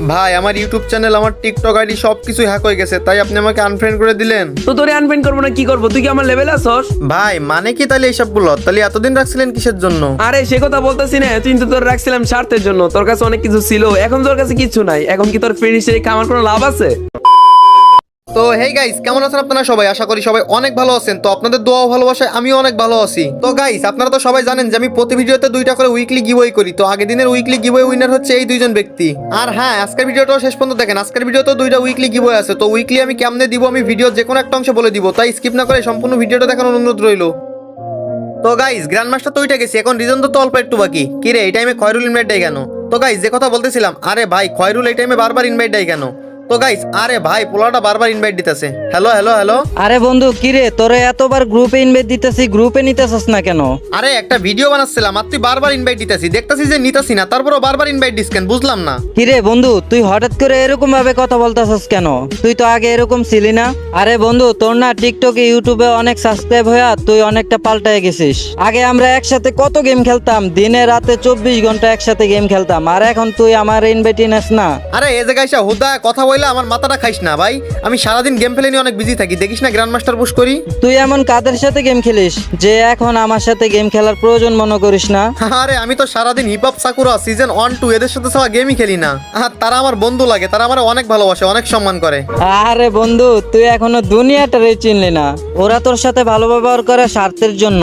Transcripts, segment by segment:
ভাই আমার YouTube channel আমার টিকটক আইডি সব কিছু হ্যাক হয়ে গেছে তাই আপনি আমাকে আনফ্রেন্ড করে দিলেন। তো তোরে আনফ্রেন্ড করব না কি করব? তুই কি আমার লেভেল আসস ভাই মানে কি তাহলে এইসবগুলো তাহলে এতদিন রাখছিলেন কিসের জন্য? আরে সে কথা বলতেছি না তুই তো তোর রাখছিলাম স্বার্থের জন্য তোর কাছে অনেক কিছু ছিল এখন তোর কাছে কিছু নাই এখন কি তোর হিসেবে আমার কোনো লাভ আছে? তো হেই গাইস কেমন আছেন আপনারা সবাই? আশা করি সবাই অনেক ভালো আছেন। তো আপনাদের দোয়া ভালোবাসায় আমিও অনেক ভালো আছি। তো গাইস আপনারা তো সবাই জানেন যে আমি প্রতি ভিডিওতে দুইটা করে উইকলি গিভওয়ে করি। তো আগের দিনের উইকলি গিভওয়ে উইনার হচ্ছে এই দুইজন ব্যক্তি। আর হ্যাঁ আজকের ভিডিওটাও শেষ পর্যন্ত দেখেন। আজকের ভিডিওতেও দুইটা উইকলি গিভওয়ে আছে। তো উইকলি আমি কেমনে দিব, আমি ভিডিও যে কোনো একটা অংশে বলে দিব। তাই স্কিপ না করে সম্পূর্ণ ভিডিওটা দেখানোর অনুরোধ রইল। তো গাইস গ্র্যান্ড মাস্টার তো ওইটা গেছি। এখন রিজন তো অল্প একটু বাকি। কি রে এই টাইমে খয়রুল ইনভাইট দেয় কেন? তো গাইস যে কথা বলতেছিলাম, আরে ভাই, খয়রুল এই টাইমে বারবার ইনভাইট দেয় কেন? তো গাইস আরে ভাই পোলাটা বারবার ইনভাইট দিতেছে। হ্যালো হ্যালো হ্যালো আরে বন্ধু কিরে তোরে এতবার গ্রুপে ইনভাইট দিতেছি গ্রুপে নিতেছস না কেন? আরে একটা ভিডিও বানাচ্ছিলাম আর তুই বারবার ইনভাইট দিতেছি। দেখতেছি যে নিতাছি না তারপরও বারবার ইনভাইট দিস কেন বুঝলাম না। কিরে বন্ধু তুই হঠাৎ করে এরকম ভাবে কথা বলতেছস কেন? তুই তো আগে এরকম ছিলি না। আরে বন্ধু তোর না টিকটকে ইউটিউবে অনেক সাবস্ক্রাইব হয়ে তুই অনেকটা পাল্টায় গেছিস। আগে আমরা একসাথে কত গেম খেলতাম? দিনে রাতে চব্বিশ ঘণ্টা একসাথে গেম খেলতাম। আর এখন তুই আমার ইনভাইটই নেস না। আরে এ জায়গায় হুদা কথা বললে আমার মাথাটা খাইস না ভাই। আমি সারাদিন গেম ফেলে নিয়ে অনেক বিজি থাকি। দেখিস না গ্র্যান্ড মাস্টার পুশ করি। তুই এমন কাদের সাথে গেম খেলিস যে এখন আমার সাথে গেম খেলার প্রয়োজন মনে করিস না? আরে আমি তো সারাদিন hip hop Sakura season one two এদের সাথে সবাই গেমই খেলি না। আর তারা আমার বন্ধু লাগে তারা আমার অনেক ভালোবাসে অনেক সম্মান করে। আরে বন্ধু তুই এখনও দুনিয়াটারে চিনলি না। ওরা তোর সাথে ভালো ব্যবহার করে স্বার্থের জন্য।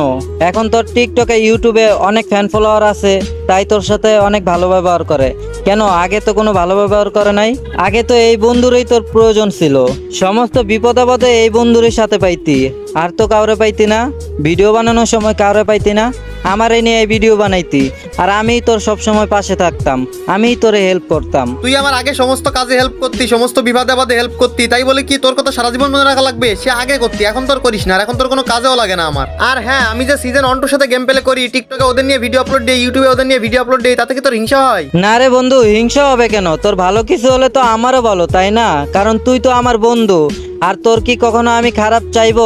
এখন তোর টিকটকে ইউটিউবে অনেক ফ্যান ফলোয়ার আছে। তাই তোর সাথে অনেক ভালো ব্যবহার করে। কেন, আগে তো কোনো ভালো ব্যবহার করে নাই? আগে তো এই বন্ধুরই তোর প্রয়োজন ছিল। সমস্ত বিপদ আপদে এই বন্ধুরই সাথে পাইতি। আর তো কাউরে পাইতি না। ভিডিও বানানোর সময় কাউরে পাইতি না। আমার এই নিয়ে এই ভিডিও বানাইতি। আর আমি তোর সব সময় পাশে থাকতাম। আমি তোরে হেল্প করতাম। তুই আমার আগে সমস্ত কাজে হেল্প করতি সমস্ত বিবাদে বাদে হেল্প করতি তাই বলে কি তোর কথা সারা জীবন মনে রাখা লাগবে? সে আগে করতি এখন তোর করিস না আর এখন তোর কোনো কাজেও লাগে না আমার। আর হ্যাঁ আমি যে সিজন অন্টুর সাথে গেম প্লে করি টিকটকে ওদের নিয়ে ভিডিও আপলোড দিই ইউটিউবে ওদের নিয়ে ভিডিও আপলোড দিই তাতে কি তোর হিংসা হয়? না রে বন্ধু হিংসা হবে কেন? তোর ভালো কিছু হলে তো আমারও ভালো তাই না? কারণ তুই তো আমার বন্ধু আর তোর কি কখনো আমি খারাপ চাইব?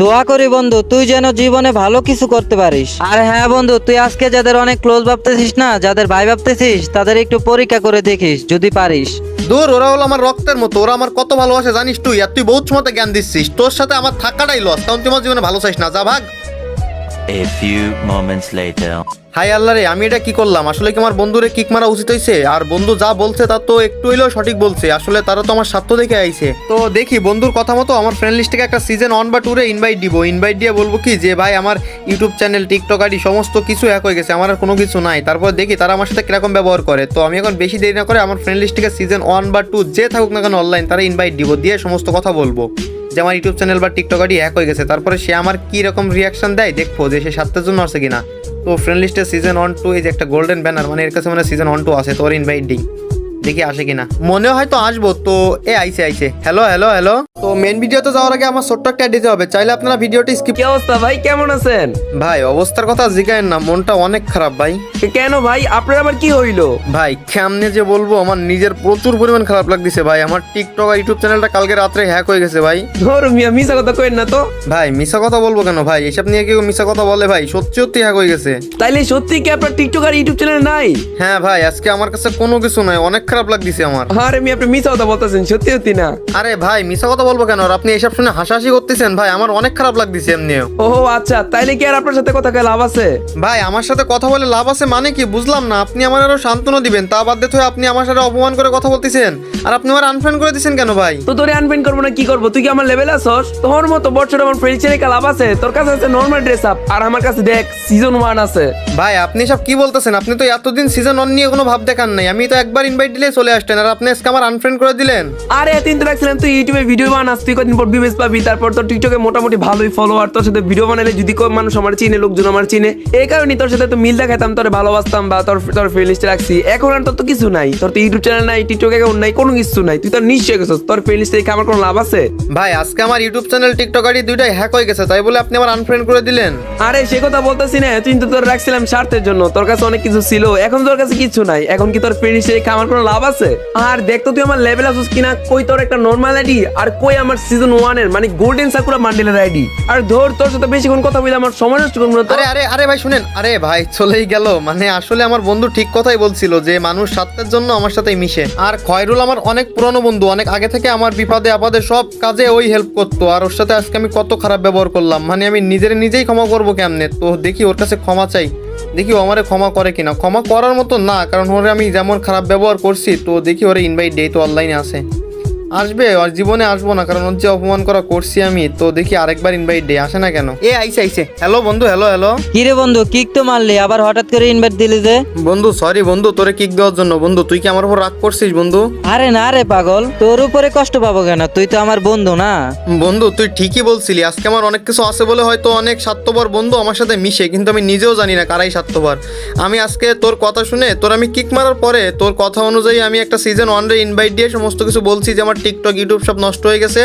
দোয়া করি বন্ধু তুই যেন জীবনে ভালো কিছু করতে পারিস। আর হ্যাঁ বন্ধু তুই আজকে যাদের অনেক ক্লোজ ভাবতেছিস না? যাদের ভাই ভাবতেছিস, তাদের একটু পরীক্ষা করে দেখিস, যদি পারিস। দূর, ওরা হলো আমার রক্তের মতো, ওরা আমার কত ভালোবাসে, জানিস তুই? আর তুই বহুত সময় জ্ঞান দিচ্ছিস, তোর সাথে আমার থাকাটাই লস কারণ তুই আমার জীবনে ভালো চাইস না, যা ভাগ। A few moments later. হাই আল্লাহ রে, আমি এটা কি করলাম? আসলে কি আমার বন্ধুরে কিক মারা উচিত হয়েছে আর বন্ধু যা বলছে তা তো একটু হইলেও সঠিক বলছে। আসলে তারা তো আমার স্বার্থ দেখে আইছে। তো দেখি, বন্ধুর কথা মতো আমার ফ্রেন্ড লিস্ট থেকে একটা সিজন অন বা টুরে ইনভাইট দিব। ইনভাইট দিয়ে বলব কি যে, ভাই, আমার ইউটিউব চ্যানেল টিকটক আইডি সমস্ত কিছু এক হয়ে গেছে, আমার আর কোনো কিছু নাই। তারপর দেখি তারা আমার সাথে কীরকম ব্যবহার করে। তো আমি এখন বেশি দেরি না করে আমার ফ্রেন্ড লিস্ট সিজন ওয়ান বা টু যে থাকুক না কেন অনলাইন তারা ইনভাইট দিব, দিয়ে সমস্ত কথা বলব। যে আমার ইউটিউব চ্যানেল বা টিকটক আইডি এক হয়ে গেছে, তারপরে সে আমার কি রকম রিয়াকশন দেয় দেখব যে সে সাতটার জন্য আসে কিনা। তো ফ্রেন্ড লিস্টের সিজন ওয়ান টু এই যে একটা গোল্ডেন ব্যানার মানে এর কাছে মানে সিজন ওয়ান টু আছে তোর ইনভাইট দেখি আসে কিনা। মনে হয় তো আসব তো এ আইসে আইসে হ্যালো হ্যালো হ্যালো তো মেন ভিডিওতে যাওয়ার আগে আমার ছোট্ট একটা দিতে হবে। চাইলে আপনারা ভিডিওটি স্কিপ কি অবস্থা ভাই? কেমন আছেন? ভাই অবস্থার কথা জিগায়েন না মনটা অনেক খারাপ ভাই। কেন ভাই? আপনার আবার কি হইল? ভাই কেমনে যে বলব আমার নিজের প্রচুর পরিমাণ খারাপ লাগতেছে ভাই। আমার টিকটক আর ইউটিউব চ্যানেলটা কালকে রাত্রে হ্যাক হয়ে গেছে ভাই। ধর মিয়া মিশা কথা কইন না তো। ভাই মিশা কথা বলব কেন ভাই? এসব নিয়ে কেউ মিশা কথা বলে ভাই সত্যি সত্যি হ্যাক হয়ে গেছে। তাইলে সত্যি কি আপনার টিকটক আর ইউটিউব চ্যানেল নাই? হ্যাঁ ভাই আজকে আমার কাছে কোনো কিছু নাই অনেক খারাপ লাগতেছে আমার। আরে মি আপনি মিশা কথা বলতেছেন সত্যি সত্যি না। আরে ভাই মিশা কথা বলব কেন? আর আপনি এসব শুনে হাসাহাসি করতেছেন? ভাই আমার অনেক খারাপ লাগতেছে এমনিও। ও আচ্ছা তাইলে কি আর আপনার সাথে কথা কয়ে লাভ আছে? ভাই আমার সাথে কথা বলে লাভ আছে মানে কি? বুঝলাম না আপনি আমার আরও সান্ত্বনা দিবেন। তা বাদ দিয়ে আপনি আমার সাথে অপমান করে কথা বলতেছেন। আর আপনি আমার আনফ্রেন্ড করে দিচ্ছেন কেন ভাই? তো তোরে আনপেন্ট করব না কি করব? তুই কি আমার লেভেল আসস তোর মতো বছর আমার ফ্রেন্ড ছেলে লাভ আছে? তোর কাছে আছে নর্মাল ড্রেস আপ আর আমার কাছে দেখ সিজন ওয়ান আছে। ভাই আপনি সব কি বলতেছেন? আপনি তো এতদিন সিজন অন নিয়ে কোনো ভাব দেখান নাই। আমি তো একবার ইনভাইট দিলে চলে আসতেন। আর আপনি আজকে আমার আনফ্রেন্ড করে দিলেন? আরে এতদিন তো রাখছিলাম তুই ইউটিউবে ভিডিও বানাস তুই কদিন পর ভিউজ পাবি তারপর তোর টিকটকে মোটামুটি ভালোই ফলোয়ার তোর সাথে ভিডিও বানালে যদি কেউ মানুষ আমার চিনে লোকজন আমার চিনে এই কারণে তোর সাথে তো মিল দেখাতাম তোর ভালোবাসতাম বা তোর তোর ফ্রেন্ড রাখছি। এখন আর তোর তো কিছু নাই। তোর তো ইউটিউব চ্যানেল নাই টিকটক অ্যাকাউন্ট নাই কোনো কিছু নাই। তুই তোর নিশ্চয় গেছিস তোর ফ্রেন্ড লিস্টে আমার কোনো লাভ আছে? ভাই আজকে আমার ইউটিউব চ্যানেল টিকটক আইডি দুইটাই হ্যাক হয়ে গেছে তাই বলে আপনি আমার আনফ্রেন্ড করে দিলেন। আরে সে কথা বলতেছি না, তুই তো তোর রাখছিলাম স্বার্থের জন্য। তোর কাছে অনেক কিছু ছিল, এখন তোর কাছে কিছু নাই। এখন কি তোর হিসেবে আমার কোনো লাভ আছে? আর দেখতো তুই আমার লেভেল আসুস কিনা, কই তোর একটা নর্মাল আইডি আর কই আমার সিজন ওয়ানের মানে গোল্ডেন সাকুরা মান্ডেলের আইডি আর ধর, তোর সাথে বেশিক্ষণ কথা বলে আমার সময় নষ্ট করব না আরে আরে আরে ভাই, শুনেন, আরে ভাই, চলেই গেল। মানে আসলে আমার বন্ধু ঠিক কথাই বলছিল যে, মানুষ স্বার্থের জন্য আমার সাথে মিশে। আর খয়রুল আমার অনেক পুরনো বন্ধু, অনেক আগে থেকে আমার বিপদে আপদে সব কাজে ওই হেল্প করতো। আর ওর সাথে আজকে আমি কত খারাপ ব্যবহার করলাম। মানে আমি নিজের নিজেই ক্ষমা করব কেমনে? তো দেখি ওর কাছে ক্ষমা চাই। দেখি ও আমারে ক্ষমা করে কিনা। ক্ষমা করার মতো না, কারণ ওরে আমি যেমন খারাপ ব্যবহার করছি, তো দেখি ওরে ইনভাইট তো অনলাইনে আসে আসবে আর জীবনে আসব না কারণ ওর যে অপমান করা করছি আমি। তো দেখি আরেকবার ইনভাইট দে আসে না কেন? এ আইসে আইসে। হ্যালো বন্ধু হ্যালো হ্যালো কিরে বন্ধু কিক তো মারলি আবার হঠাৎ করে ইনভাইট দিলি যে? বন্ধু সরি বন্ধু তোরে কিক দেওয়ার জন্য। বন্ধু তুই কি আমার উপর রাগ করছিস বন্ধু? আরে না রে পাগল তোর উপরে কষ্ট পাবো কেন? তুই তো আমার বন্ধু না। বন্ধু তুই ঠিকই বলছিলি আজকে আমার অনেক কিছু আছে বলে হয়তো অনেক স্বার্থপর বন্ধু আমার সাথে মিশে কিন্তু আমি নিজেও জানি না কারাই স্বার্থপর। আমি আজকে তোর কথা শুনে তোর আমি কিক মারার পরে তোর কথা অনুযায়ী আমি একটা সিজন ওয়ান রে ইনভাইট দিয়ে সমস্ত কিছু বলছি যে আমার টিকটক ইউটিউব সব নষ্ট হয়ে গেছে।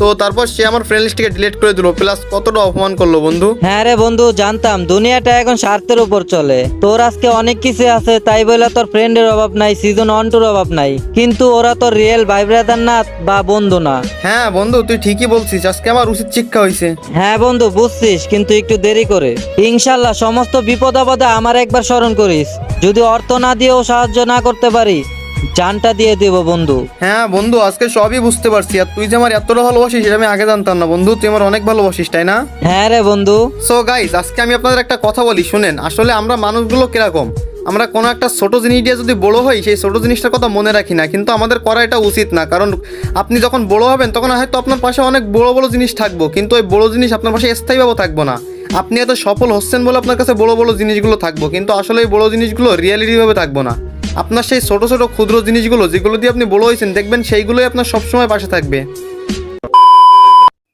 তো তারপর সে আমার ফ্রেন্ড লিস্টকে ডিলিট করে দিল। প্লাস কতটা অপমান করল বন্ধু? হ্যাঁ রে বন্ধু জানতাম। দুনিয়াটা এখন স্বার্থের উপর চলে। তোর আজকে অনেক কিছু আছে তাই বলে তোর ফ্রেন্ডের অভাব নাই সিজন ওয়ান টুর অভাব নাই। কিন্তু ওরা তোর রিয়েল ভাই ব্রাদার না বা বন্ধু না। হ্যাঁ বন্ধু তুই ঠিকই বলছিস আজকে আমার উচিত শিক্ষা হয়েছে। হ্যাঁ বন্ধু বুঝছিস কিন্তু একটু দেরি করে। ইনশাল্লাহ সমস্ত বিপদ আপদে আমার একবার স্মরণ করিস। যদি অর্থ না দিয়েও সাহায্য না করতে পারি জানটা দিয়ে দেব বন্ধু। হ্যাঁ বন্ধু আজকে সবই বুঝতে পারছি। আর তুই যে আমার এতটা ভালোবাসিস আমি আগে জানতাম না। বন্ধু তুই আমার অনেক ভালোবাসিস তাই না? হ্যাঁ রে বন্ধু। সো গাইস আজকে আমি আপনাদের একটা কথা বলি শুনেন। আসলে আমরা মানুষগুলো কীরকম? আমরা কোনো একটা ছোট জিনিস দিয়ে যদি বড় হই সেই ছোট জিনিসটার কথা মনে রাখি না। কিন্তু আমাদের করা এটা উচিত না। কারণ আপনি যখন বড় হবেন তখন হয়তো আপনার পাশে অনেক বড় বড় জিনিস থাকব। কিন্তু ওই বড় জিনিস আপনার পাশে স্থায়ীভাবে থাকব না। আপনি এত সফল হচ্ছেন বলে আপনার কাছে বড় বড় জিনিসগুলো থাকব। কিন্তু আসলে এই বড় জিনিসগুলো রিয়ালিটিভাবে থাকব না। আপনার সেই ছোটো ছোটো ক্ষুদ্র জিনিসগুলো, যেগুলো দিয়ে আপনি বড় হয়েছেন, দেখবেন সেইগুলোই আপনার সবসময় পাশে থাকবে।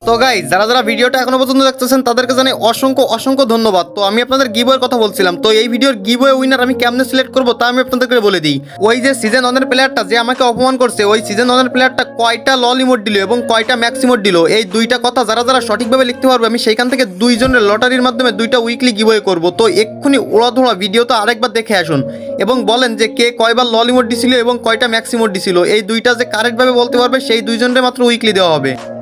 তো গাই যারা যারা ভিডিওটা এখনও পর্যন্ত দেখতেছেন, তাদেরকে জানাই অসংখ্য অসংখ্য ধন্যবাদ। তো আমি আপনাদের গিবয়ের কথা বলছিলাম। তো এই ভিডিওর গিবয়ে উইনার আমি কেমনে সিলেক্ট করব তা আমি আপনাদেরকে বলে দিই। ওই যে সিজন ওয়ানের প্লেয়ারটা যে আমাকে অপমান করছে, ওই সিজন ওয়ানের প্লেয়ারটা কয়টা লল ইমোট দিল এবং কয়টা ম্যাক্স ইমোট দিল, এই দুইটা কথা যারা যারা সঠিকভাবে লিখতে পারবে, আমি সেইখান থেকে দুইজনের লটারির মাধ্যমে দুইটা উইকলি গিবয়ে করব। তো এক্ষুনি ওড়াধোড়া তো আরেকবার দেখে আসুন এবং বলেন যে কে কয়বার লল ইমোট দিছিল এবং কয়টা ম্যাক্স ইমোট দিছিল। এই দুইটা যে কারেক্টভাবে বলতে পারবে, সেই দুইজনের মাত্র উইকলি দেওয়া হবে।